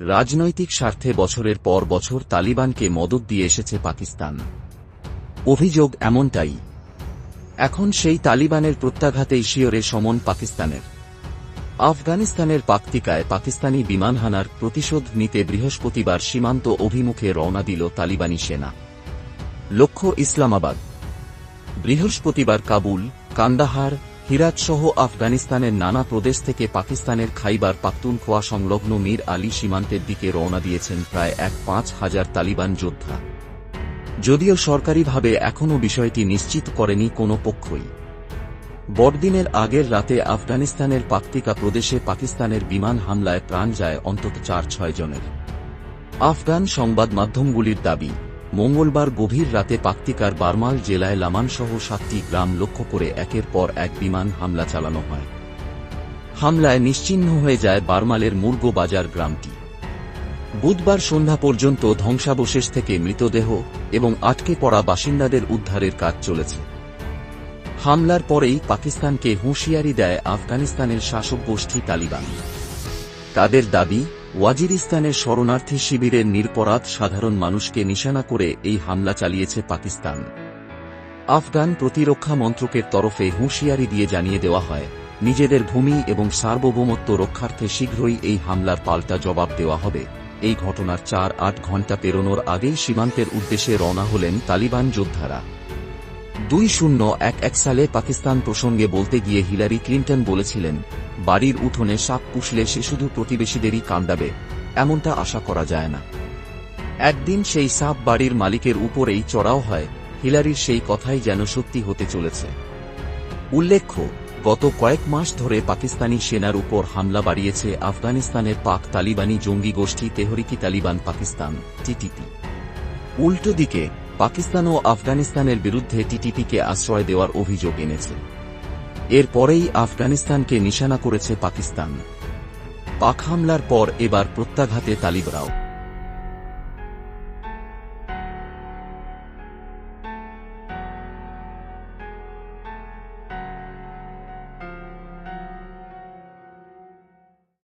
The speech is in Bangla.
রাজনৈতিক স্বার্থে বছরের পর বছর তালিবানকে মদত দিয়ে এসেছে পাকিস্তান। অভিযোগ এমনটাই। এখন সেই তালিবানের প্রত্যাঘাতেই শিয়রে সমন পাকিস্তানের। আফগানিস্তানের পাকতিকায় পাকিস্তানি বিমান হানার প্রতিশোধ নিতে বৃহস্পতিবার সীমান্ত অভিমুখে রওনা দিল তালিবানি সেনা। লক্ষ্য ইসলামাবাদ। বৃহস্পতিবার কাবুল, কান্দাহার হিরাত সহ আফগানিস্তানের নানা প্রদেশ থেকে পাকিস্তানের খাইবার পাখতুনখোয়া সংলগ্ন মীর আলী সীমান্তের দিকে রওনা দিয়েছেন প্রায় এক পাঁচ হাজার তালিবান যোদ্ধা। যদিও সরকারিভাবে এখনও বিষয়টি নিশ্চিত করেনি কোনো পক্ষই। বড়দিনের আগের রাতে আফগানিস্তানের পাকতিকা প্রদেশে পাকিস্তানের বিমান হামলায় প্রাণ যায় অন্তত চার ছয় জনের। আফগান সংবাদ মাধ্যমগুলির দাবি মঙ্গলবার গভীর রাতে পাক্তিকার বারমাল জেলায় লামানসহ সাতটি গ্রাম লক্ষ্য করে একের পর এক বিমান হামলা চালানো হয়। হামলায় নিশ্চিহ্ন হয়ে যায় বারমালের মুরগো বাজার গ্রামটি। বুধবার সন্ধ্যা পর্যন্ত ধ্বংসাবশেষ থেকে মৃতদেহ এবং আটকে পড়া বাসিন্দাদের উদ্ধারের কাজ চলেছে। হামলার পরেই পাকিস্তানকে হুঁশিয়ারি দেয় আফগানিস্তানের শাসক গোষ্ঠী তালিবান। তাদের দাবি ওয়াজিরিস্তানের শরণার্থী শিবিরের নিরপরাধ সাধারণ মানুষকে নিশানা করে এই হামলা চালিয়েছে পাকিস্তান। আফগান প্রতিরক্ষা মন্ত্রকের তরফে হুঁশিয়ারি দিয়ে জানিয়ে দেওয়া হয়, নিজেদের ভূমি এবং সার্বভৌমত্ব রক্ষার্থে শীঘ্রই এই হামলার পাল্টা জবাব দেওয়া হবে। এই ঘটনার চার আট ঘণ্টা পেরোনোর আগেই সীমান্তের উদ্দেশ্যে রওনা হলেন তালিবান যোদ্ধারা। দুই শূন্য এক এক সালে পাকিস্তান প্রসঙ্গে বলতে গিয়ে হিলারি ক্লিন্টন বলেছিলেন, বাড়ির উঠোনে সাপ পুষলে সে শুধু প্রতিবেশীদেরই কান্দাবে এমনটা আশা করা যায় না। একদিন সেই সাপ বাড়ির মালিকের উপরেই চড়াও হয়, হিলারির সেই কথাই যেন সত্যি হতে চলেছে। উল্লেখ্য, গত কয়েক মাস ধরে পাকিস্তানি সেনার উপর হামলা বাড়িয়েছে আফগানিস্তানের পাক তালিবানি জঙ্গি গোষ্ঠী তেহরিকি তালিবান পাকিস্তান, টিটিপি। উল্টো দিকে পাকিস্তানও আফগানিস্তানের বিরুদ্ধে টিটিপিকে আশ্রয় দেওয়ার অভিযোগ এনেছে। এরপরেই আফগানিস্তানকে নিশানা করেছে পাকিস্তান। পাক হামলার পর এবার প্রত্যাঘাতে তালিবরাও।